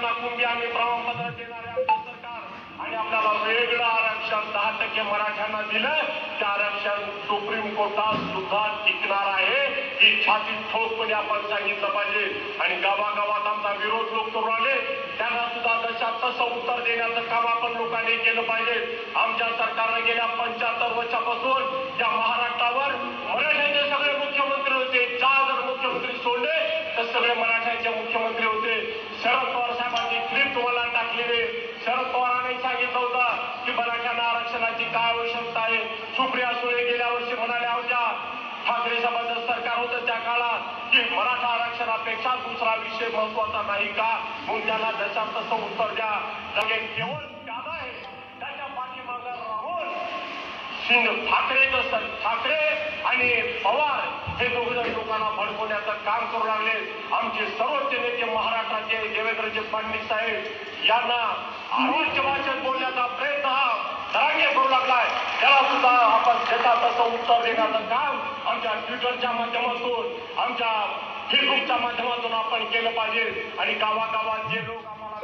मराठ्यांना कुंभी आणि प्रमाणपत्र देणारे आमचे सरकार आणि आपल्याला वेगळं आरक्षण दहा टक्के मराठ्यांना दिलं ते आरक्षण सुप्रीम कोर्टात सुद्धा टिकणार आहे. ही छाती ठोकपणे आपण सांगितलं पाहिजे. आणि गावागावात आमचा विरोध लोक करून आले त्यांना सुद्धा तशा तसं उत्तर देण्याचं काम आपण लोकांनी केलं पाहिजे. आमच्या सरकारनं गेल्या पंच्याहत्तर वर्षापासून या महाराष्ट्रावर मराठ्यांचे सगळे मुख्यमंत्री होते. चार जर मुख्यमंत्री सोडले तर सगळे मराठ्यांचे मुख्यमंत्री होते. शरद पवार साहेबांची क्लिप तुम्हाला टाकलेली शरद पवारांनी सांगितलं होतं की मराठ्यांना आरक्षणाची काय आवश्यकता आहे सुप्रिया सुळे गेल्या वर्षी म्हणाल्या होत्या ठाकरे साहेबांचं सरकार होतं त्या काळात की मराठा आरक्षणापेक्षा दुसरा विषय महत्त्वाचा नाही का? म्हणून त्याला जशा तसं उत्तर द्या. केवळ त्याला आहे. त्याच्या पाठीमागं राहून शिंद ठाकरे जसं ठाकरे आणि पवार हे दोघं लोकांना भडकवण्याचं काम करू लागले. आमचे सर्वोच्च नेते महाराष्ट्राचे देवेंद्रजी फडणवीस साहेब यांना आरोग्य भाषेत बोलण्याचा प्रयत्न हा धडाके करू लागलाय. त्याला सुद्धा आपण देता तसं उत्तर देण्याचं काम आमच्या ट्विटरच्या माध्यमातून आमच्या फेसबुकच्या माध्यमातून आपण केलं पाहिजे. आणि गावागावात जे लोक आम्हाला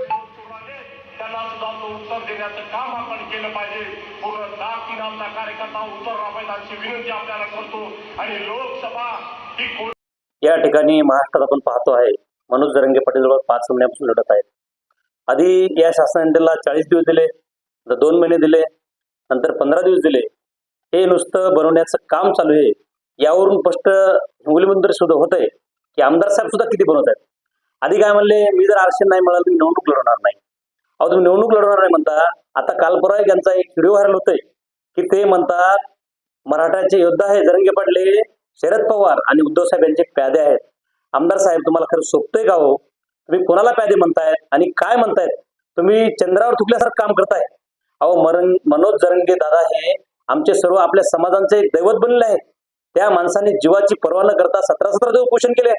त्यांना सुद्धा तो उत्तर देण्याचं काम आपण केलं पाहिजे. पूर्ण दहा तीन आमचा कार्यकर्ता उत्तर राबायचा अशी विनंती आपल्याला करतो. आणि लोकसभा ही या ठिकाणी महाराष्ट्रात आपण पाहतो आहे मनोज जरंगे पाटील जवळ पाच महिन्यापासून लढत आहेत. आधी या शासनाला चाळीस दिवस दिले नंतर दोन महिने दिले नंतर पंधरा दिवस दिले. हे नुसतं बनवण्याचं काम चालू आहे. यावरून स्पष्ट हिंगोलीमध्ये सुद्धा होत आहे की आमदार साहेब सुद्धा किती बनवत आहेत? आधी काय म्हणले मी जर आरक्षण नाही म्हणाल तुम्ही निवडणूक लढवणार नाही. अहो तुम्ही निवडणूक लढवणार नाही म्हणता. आता काल परवा यांचा एक व्हिडिओ व्हायरल होतोय की ते म्हणतात मराठाचे योद्धा आहे जरंगे पाटले शरद पवार आणि उद्धव साहेब यांचे प्यादे आहेत. आमदार साहेब तुम्हाला खरं सोपतोय का हो? तुम्ही कोणाला प्यादे म्हणतायत आणि काय म्हणतायत? तुम्ही चंद्रावर थुकल्यासारखं काम करताय. अहो मरण मनोज जरंगे दादा हे आमचे सर्व आपल्या समाजांचे दैवत बनले आहेत. त्या माणसाने जीवाची पर्वा न करता सतरा सतरा दिवस उपोषण केले.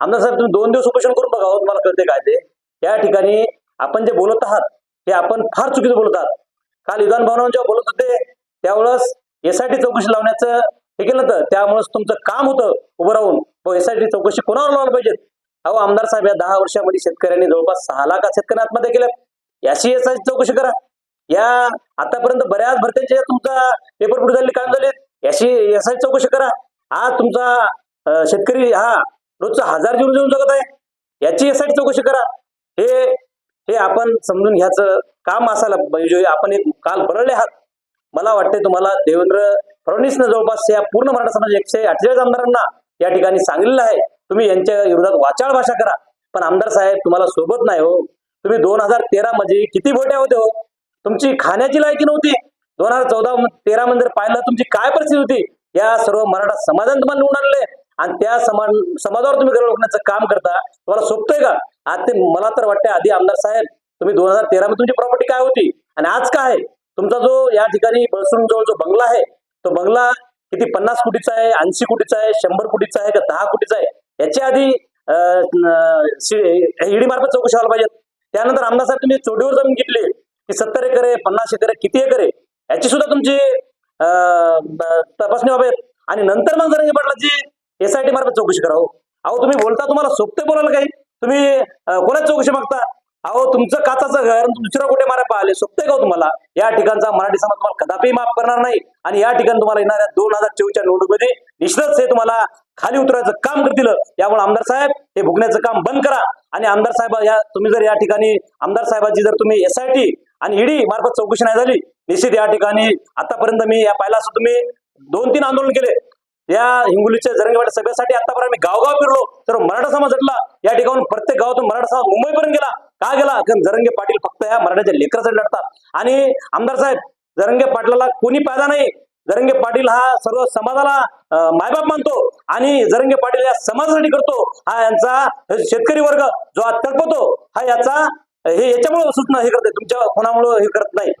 आमदार साहेब तुम्ही दोन दिवस उपोषण करून बघा हो, तुम्हाला कळते काय ते. या ठिकाणी आपण जे बोलत आहात ते आपण फार चुकीचं बोलत आहात. काल विधान भवनावर जेव्हा बोलत होते त्यावेळेस एसआयटी चौकशी लावण्याचं हे केलं होतं. त्यामुळेच तुमचं काम होतं उभं राहून. हो, एसआयटी चौकशी कोणावर लावायला पाहिजेत? अहो आमदार साहेब या दहा वर्षामध्ये शेतकऱ्यांनी जवळपास सहा लाख शेतकरी आत्महत्या केल्या याशी एसआयटी चौकशी करा. या आतापर्यंत बऱ्याच भरत्यांच्या तुमचा पेपर फुट झालेले काम झाले याची एसआयटी चौकशी करा. हा तुमचा शेतकरी हा रोजचा हजार जीवन जीवन जगत आहे. याची यासाठी चौकशी करा. हे हे आपण समजून घ्यायचं काम असायला पाहिजे. आपण एक काल बरळले आहात. मला वाटते तुम्हाला देवेंद्र फडणवीसनं जवळपास या पूर्ण मराठा समाज एकशे अठ्ठेचाळीस आमदारांना या ठिकाणी सांगितलेलं आहे. तुम्ही यांच्या विरोधात वाचाळ भाषा करा. पण आमदार साहेब तुम्हाला सोबत नाही हो. तुम्ही दोन हजार तेरा मध्ये किती भोट्या होते हो? तुमची खाण्याची लायकी नव्हती. दोन हजार चौदा तेरा मध्ये पाहिलं तुमची काय परिस्थिती होती? या सर्व मराठा समाजाने तुम्हाला निवडून आणले. आणि त्या समाज समाजावर तुम्ही गरज ओळखण्याचं काम करता. तुम्हाला सोपतंय का? आज ते मला तर वाटतंय आधी आमदार साहेब तुम्ही दोन हजार तेरा मध्ये तुमची प्रॉपर्टी काय होती? आणि आज काय आहे? तुमचा जो या ठिकाणी बसून जवळ जो बंगला आहे तो बंगला किती पन्नास कोटीचा आहे ऐंशी कोटीचा आहे शंभर कोटीचा आहे का दहा कोटीचा आहे? याच्या आधी ईडी मार्फत चौकशी व्हायला पाहिजे. त्यानंतर आमदार साहेब तुम्ही चोडीवर जमीन घेतली की सत्तर एकर आहे पन्नास एकर आहे किती एकर आहे? याची सुद्धा तुमची तपासणी व्हावी. आणि नंतर मग जर पाटलाची एसआयटी मार्फत चौकशी करावं हो. अहो तुम्ही बोलता तुम्हाला सोपते बोलायला काही. तुम्ही कोणाच चौकशी मागता? अहो तुमचं काचाचं घर दुसरं कुठे मारा पाहिले? सोपते का हो तुम्हाला? या ठिकाणचा मराठी समाज तुम्हाला कदापि माफ करणार नाही. आणि या ठिकाणी तुम्हाला येणाऱ्या दोन हजार चोवीसच्या निवडणुकीमध्ये निश्चितच हे तुम्हाला खाली उतरायचं काम करतील. यामुळे आमदार साहेब हे भुगण्याचं काम बंद करा. आणि आमदार साहेब या तुम्ही जर या ठिकाणी आमदार साहेबांची जर तुम्ही एसआयटी आणि ईडी मार्फत चौकशी नाही झाली. निश्चित या ठिकाणी आतापर्यंत मी या पाहिला असं तुम्ही दोन तीन आंदोलन केले. या हिंगोलीच्या जरंगेवाडी सभेसाठी आतापर्यंत मी गावगाव फिरलो. तर मराठा समाज हटला या ठिकाणी प्रत्येक गावातून मराठा समाज मुंबईपर्यंत गेला. का गेला? कारण जरंगे पाटील फक्त या मराठ्याच्या लेकरासाठी लढतात. आणि आमदार साहेब जरंगे पाटलाला कोणी फायदा नाही. जरंगे पाटील हा सर्व समाजाला मायबाप मानतो आणि जरंगे पाटील या समाजासाठी करतो. हा यांचा शेतकरी वर्ग जो आज तडपतो हा याचा हे याच्यामुळे सूचना हे करते तुमच्या कोणामुळे हे करत नाही.